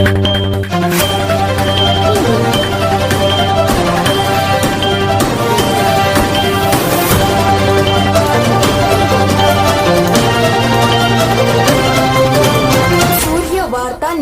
सूर्य वार्ता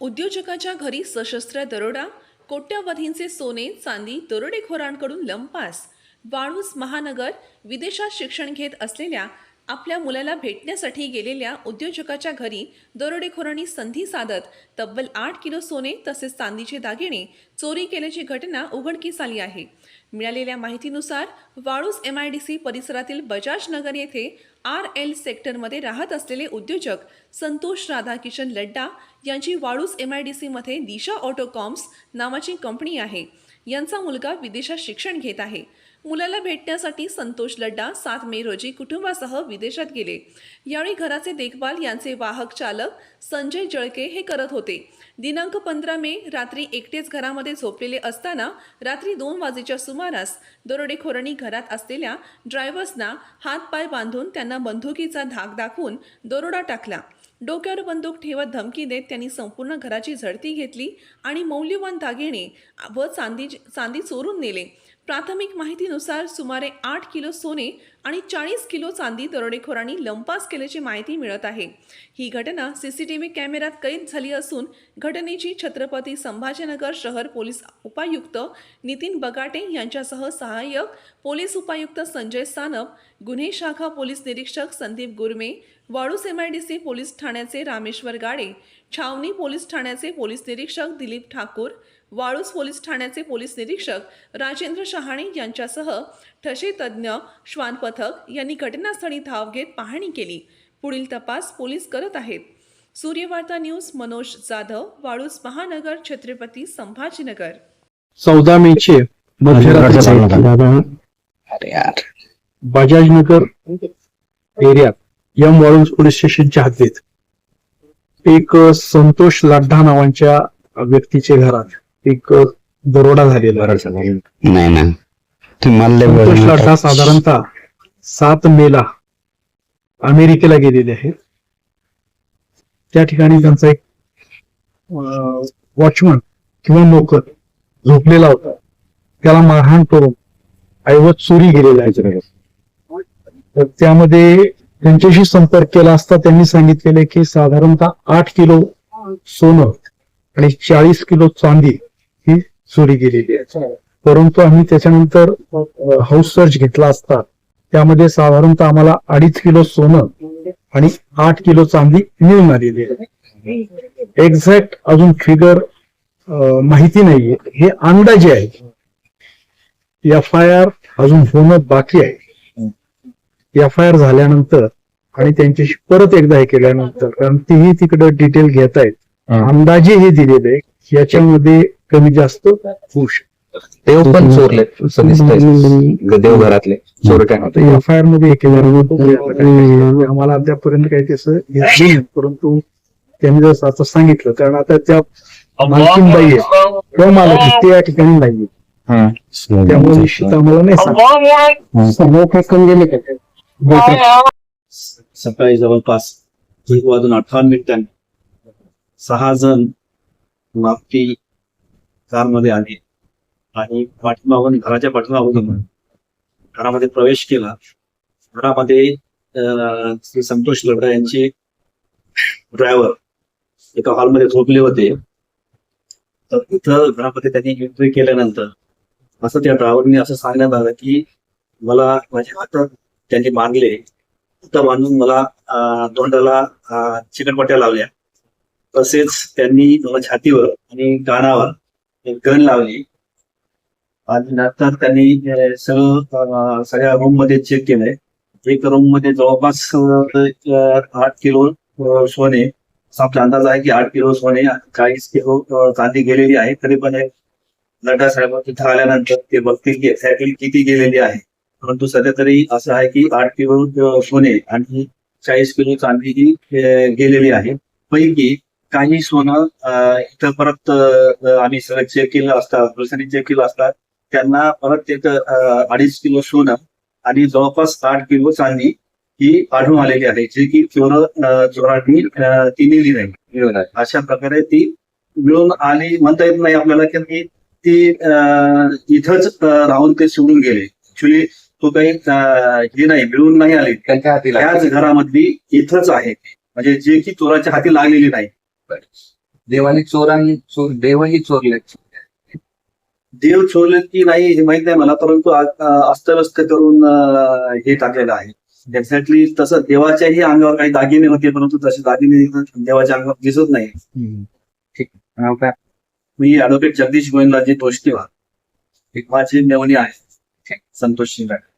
उद्योजकाच्या घरी सशस्त्र दरोडा कोट्यवधींचे सोने चांदी दरोडेखोरांकडून लंपास. वाळूज महानगर विदेशात शिक्षण घेत असलेल्या आपल्या मुलाला भेटण्यासाठी गेलेल्या उद्योजकाच्या घरी दरोडेखोरांनी संधी साधत तब्बल आठ किलो सोने तसेच चांदीचे दागिने चोरी केल्याची घटना उघडकीस आली आहे. मिळालेल्या माहितीनुसार Waluj M I D C परिसरातील बजाज नगर येथे आर एल सेक्टरमध्ये राहत असलेले उद्योजक संतोष राधाकिशन लड्डा यांची वाळूस एम आय डी सीमध्ये दिशा ऑटोकॉम्स नावाची कंपनी आहे. यांचा मुलगा विदेशात शिक्षण घेत आहे. मुलाला भेटण्यासाठी संतोष लड्डा सात मे रोजी कुटुंबासह विदेशात गेले. यावेळी घराचे देखभाल यांचे वाहक चालक संजय जळके हे करत होते. दिनांक पंधरा मे रात्री एकटेच घरामध्ये झोपलेले असताना रात्री दोन वाजेच्या सुमारास दरोडेखोरांनी घरात असलेल्या ड्रायव्हर्सना हातपाय बांधून त्यांना बंदुकीचा धाक दाखवून दरोडा टाकला. डोक्यावर बंदूक ठेवत धमकी देत त्यांनी संपूर्ण घराची झडती घेतली आणि मौल्यवान दागिने व चांदी चांदी चोरून नेले. प्राथमिक माहितीनुसार सुमारे आठ किलो सोने आणि चाळीस किलो चांदी दरोडेखोरांनी लंपास केल्याची माहिती मिळत आहे. ही घटना सीसीटीव्ही कॅमेऱ्यात कैद झाली असून घटनेची छत्रपती संभाजीनगर शहर पोलीस उपायुक्त नितीन बगाटे यांच्यासह सहाय्यक पोलीस उपायुक्त संजय सानप गुन्हे शाखा पोलीस निरीक्षक संदीप गुरमे वाळूस सी पोलीस ठाण्याचे रामेश्वर गाडे छावणी पोलीस ठाण्याचे पोलीस निरीक्षक दिलीप ठाकूर वाळूस पोलीस ठाण्याचे पोलीस निरीक्षक राजेंद्र शहाणे यांच्यासह ठसे तज्ज्ञ श्वान पथक यांनी घटनास्थळी धाव घेत पाहणी केली. पुढील तपास पोलीस करत आहेत. सूर्यवार्ता न्यूज मनोज जाधव वाळूस महानगर छत्रपती संभाजीनगर. चौदा अरे यार. बजाज नगर एरियात यम वाळूंज पोलीस स्टेशनच्या हद्दीत. एक संतोष लाड्डा नावांच्या व्यक्तीच्या घरात. एक दरोडा झालेला आहे. नाही ना तुम्हाला लय संतोष. साधारणतः सात मेला अमेरिकेला गेलेले आहेत. त्या ठिकाणी त्यांचा एक वॉचमन किंवा नोकर झोपलेला होता. त्याला मारहाण करून ऐवज चोरी गेलेला आहे. तर त्यामध्ये त्यांच्याशी संपर्क केला असता त्यांनी सांगितलेले की साधारणतः आठ किलो सोनं आणि चाळीस किलो चांदी चोरी गेलेली आहे. परंतु आम्ही त्याच्यानंतर हाऊस सर्च घेतला असता त्यामध्ये साधारणतः आम्हाला अडीच किलो सोनं आणि आठ किलो चांदी मिळून आलेली आहे. एक्झॅक्ट अजून फिगर माहिती नाहीये. हे अंदाजे आहे. एफ आय आर अजून होणं बाकी आहे. एफ आय आर झाल्यानंतर आणि त्यांच्याशी परत एकदा हे केल्यानंतर कारण तेही तिकडे डिटेल घेत आहेत. अंदाजे हे दिलेले आहे. याच्यामध्ये कमी जास्त होऊ शकतं. देव पण चोरले असं दिसतंय देव घरातले चोरट्या आता एफ आय आरमध्ये हे केल्यानंतर आम्हाला अद्यापर्यंत काही त्याचं नाही, परंतु त्यांनी जसं आता सांगितलं कारण आता त्या मालकीनबाई आहे. किंवा मालक आहे, ते या ठिकाणी नाहीये. त्यामुळे निश्चित आम्हाला नाही सांगत समोर फेकून गेले का? सकाळी जवळपास एक वाजून अठ्ठावन्न मिनिटांनी सहा जण मागची कारमध्ये आले. आणि पाठीमागून घराच्या पाठीमागून घरामध्ये प्रवेश केला. घरामध्ये श्री संतोष लढा यांचे ड्रायव्हर एका हॉलमध्ये झोपले होते. तर तिथं घरामध्ये त्यांनी एंट्री केल्यानंतर असं त्या ड्रायव्हरने असं सांगण्यात आलं की मला माझ्या हातात त्यांनी मानले तर बांधून मला तोंडाला चिकटपट्ट्या लावल्या. तसेच त्यांनी मला छातीवर आणि कानावर एक गण लावली. आणि नंतर त्यांनी सगळं सगळ्या रूममध्ये चेक केलंय. एक रूममध्ये जवळपास आठ किलो सोने. आपला अंदाज आहे की आठ किलो सोने चाळीस किलो चांदी गेलेली आहे. तरी पण हे नड्डा साहेब तिथं आल्यानंतर ते बघतील की एक्झॅक्टली किती गेलेली आहे. परंतु सध्या तरी असं आहे की आठ किलो सोने आणि चाळीस किलो चांदी ही गेलेली आहे. पैकी काही सोनं इथं परत आम्ही सगळं चेक केलं असता पोलिसांनी चेक केलं असता त्यांना परत एक अडीच किलो सोनं आणि जवळपास आठ किलो चांदी ही आढळून आलेली आहे जी की चोर चोरांनी ती नेली नाही. अशा प्रकारे ती मिळून आली म्हणता येत नाही आपल्याला की ती- इथंच राहून ते सोडून गेले ऍक्च्युली तो काही हे नाही मिळून नाही आली त्यांच्या हाती त्याच. घरामधली इथंच आहे. म्हणजे जे की चोराच्या हाती लागलेली नाही देवाने चोरांनी चोर देवही चोरले. देव चोरले की नाही हे माहीत नाही मला परंतु अस्तव्यस्त करून हे टाकलेलं आहे. एक्झॅक्टली तसं देवाच्याही अंगावर काही दागिने होते परंतु तसे दागिने देवाच्या अंगावर दिसत नाही. काय? मी ऍडव्होकेट जगदीश गोविंदराजे तोष्टीवार माझी मेवणी आहे. संतोष शिंगाडे